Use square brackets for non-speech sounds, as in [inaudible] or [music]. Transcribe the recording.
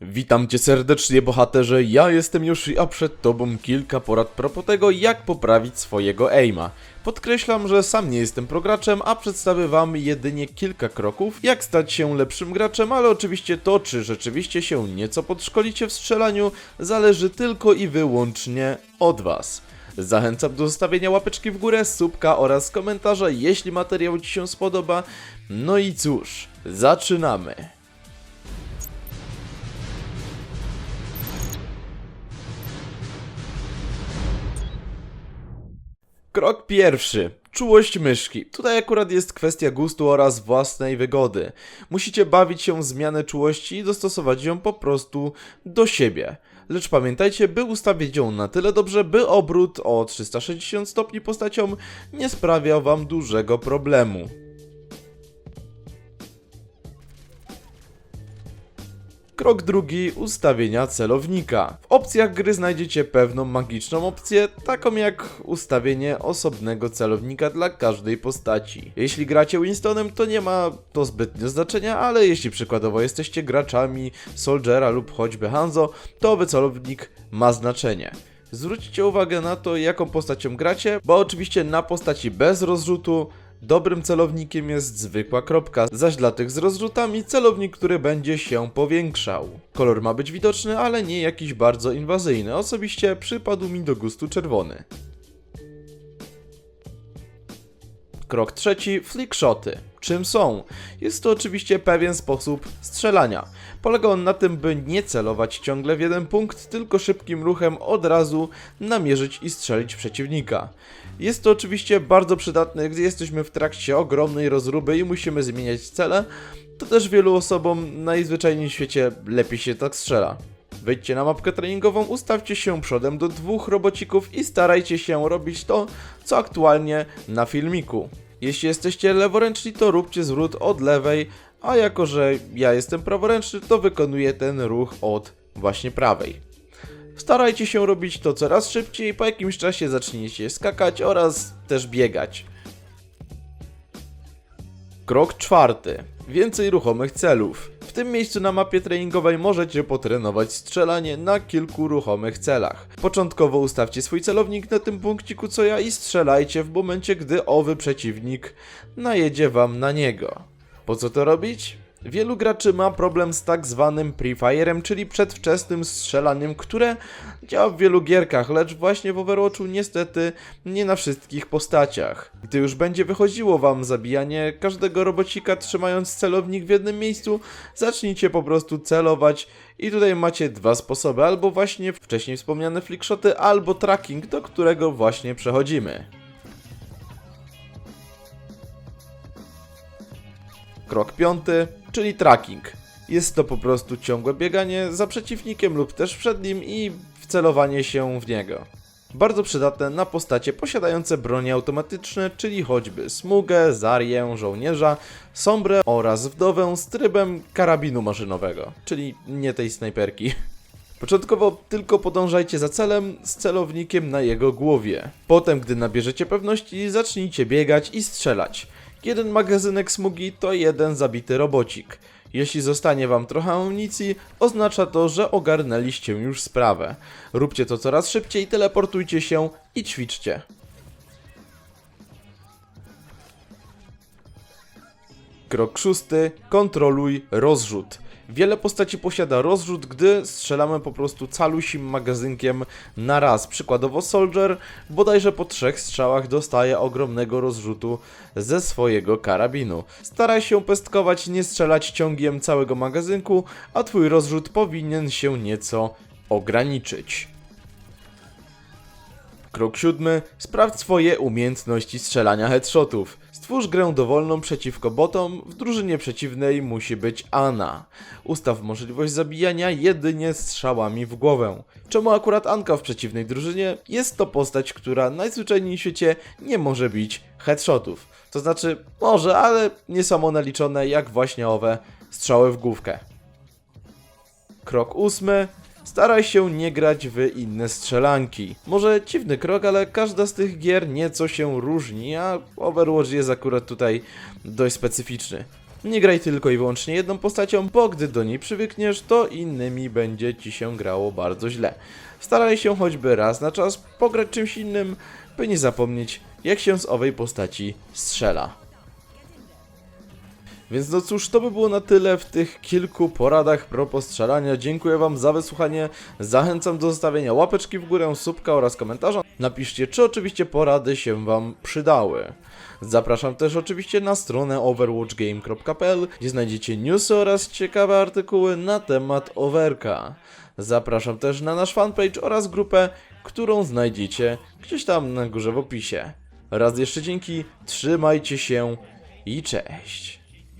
Witam cię serdecznie, bohaterze. Ja jestem Yoshi, a przed tobą kilka porad propos tego, jak poprawić swojego aima. Podkreślam, że sam nie jestem prograczem, a przedstawię wam jedynie kilka kroków, jak stać się lepszym graczem, ale oczywiście to, czy rzeczywiście się nieco podszkolicie w strzelaniu, zależy tylko i wyłącznie od was. Zachęcam do zostawienia łapeczki w górę, subka oraz komentarza, jeśli materiał ci się spodoba. No i cóż, zaczynamy. Krok pierwszy. Czułość myszki. Tutaj akurat jest kwestia gustu oraz własnej wygody. Musicie bawić się w zmianę czułości i dostosować ją po prostu do siebie. Lecz pamiętajcie, by ustawić ją na tyle dobrze, by obrót o 360 stopni postacią nie sprawiał wam dużego problemu. Krok drugi ustawienia celownika. W opcjach gry znajdziecie pewną magiczną opcję, taką jak ustawienie osobnego celownika dla każdej postaci. Jeśli gracie Winstonem, to nie ma to zbytnio znaczenia, ale jeśli przykładowo jesteście graczami Soldiera lub choćby Hanzo, to owy celownik ma znaczenie. Zwróćcie uwagę na to, jaką postacią gracie, bo oczywiście na postaci bez rozrzutu Dobrym celownikiem jest zwykła kropka, zaś dla tych z rozrzutami celownik, który będzie się powiększał. Kolor ma być widoczny, ale nie jakiś bardzo inwazyjny. Osobiście przypadł mi do gustu czerwony. Krok trzeci, flickshoty. Czym są? Jest to oczywiście pewien sposób strzelania. Polega on na tym, by nie celować ciągle w jeden punkt, tylko szybkim ruchem od razu namierzyć i strzelić przeciwnika. Jest to oczywiście bardzo przydatne, gdy jesteśmy w trakcie ogromnej rozruby i musimy zmieniać cele. To też wielu osobom najzwyczajniej w świecie lepiej się tak strzela. Wejdźcie na mapkę treningową, ustawcie się przodem do dwóch robocików i starajcie się robić to, co aktualnie na filmiku. Jeśli jesteście leworęczni, to róbcie zwrót od lewej, a jako że ja jestem praworęczny, to wykonuję ten ruch od właśnie prawej. Starajcie się robić to coraz szybciej, po jakimś czasie zaczniecie skakać oraz też biegać. Krok czwarty. Więcej ruchomych celów. Tym miejscu na mapie treningowej możecie potrenować strzelanie na kilku ruchomych celach. Początkowo ustawcie swój celownik na tym punkciku co ja i strzelajcie w momencie, gdy owy przeciwnik najedzie wam na niego. Po co to robić? Wielu graczy ma problem z tak zwanym pre-firem, czyli przedwczesnym strzelaniem, które działa w wielu gierkach, lecz właśnie w Overwatchu niestety nie na wszystkich postaciach. Gdy już będzie wychodziło wam zabijanie każdego robocika trzymając celownik w jednym miejscu, zacznijcie po prostu celować i tutaj macie dwa sposoby, albo właśnie wcześniej wspomniane flickshoty, albo tracking, do którego właśnie przechodzimy. Krok piąty, czyli tracking. Jest to po prostu ciągłe bieganie za przeciwnikiem lub też przed nim i wcelowanie się w niego. Bardzo przydatne na postacie posiadające bronie automatyczne, czyli choćby smugę, zarię, żołnierza, sombrę oraz wdowę z trybem karabinu maszynowego, czyli nie tej snajperki. [laughs] Początkowo tylko podążajcie za celem z celownikiem na jego głowie. Potem, gdy nabierzecie pewności, zacznijcie biegać i strzelać. Jeden magazynek smugi to jeden zabity robocik. Jeśli zostanie wam trochę amunicji, oznacza to, że ogarnęliście już sprawę. Róbcie to coraz szybciej, teleportujcie się i ćwiczcie. Krok szósty. Kontroluj rozrzut. Wiele postaci posiada rozrzut, gdy strzelamy po prostu calusim magazynkiem na raz. Przykładowo Soldier bodajże po trzech strzałach dostaje ogromnego rozrzutu ze swojego karabinu. Staraj się pestkować, nie strzelać ciągiem całego magazynku, a twój rozrzut powinien się nieco ograniczyć. Krok siódmy. Sprawdź swoje umiejętności strzelania headshotów. Stwórz grę dowolną przeciwko botom, w drużynie przeciwnej musi być Anna. Ustaw możliwość zabijania jedynie strzałami w głowę. Czemu akurat Anka w przeciwnej drużynie? Jest to postać, która najzwyczajniej w świecie nie może bić headshotów. To znaczy, może, ale nie są one liczone jak właśnie owe strzały w główkę. Krok ósmy. Staraj się nie grać w inne strzelanki. Może dziwny krok, ale każda z tych gier nieco się różni, a Overwatch jest akurat tutaj dość specyficzny. Nie graj tylko i wyłącznie jedną postacią, bo gdy do niej przywykniesz, to innymi będzie ci się grało bardzo źle. Staraj się choćby raz na czas pograć czymś innym, by nie zapomnieć, jak się z owej postaci strzela. Więc no cóż, to by było na tyle w tych kilku poradach propos strzelania. Dziękuję Wam za wysłuchanie. Zachęcam do zostawienia łapeczki w górę, subka oraz komentarza. Napiszcie, czy oczywiście porady się Wam przydały. Zapraszam też oczywiście na stronę overwatchgame.pl, gdzie znajdziecie newsy oraz ciekawe artykuły na temat Overka. Zapraszam też na nasz fanpage oraz grupę, którą znajdziecie gdzieś tam na górze w opisie. Raz jeszcze dzięki, trzymajcie się i cześć.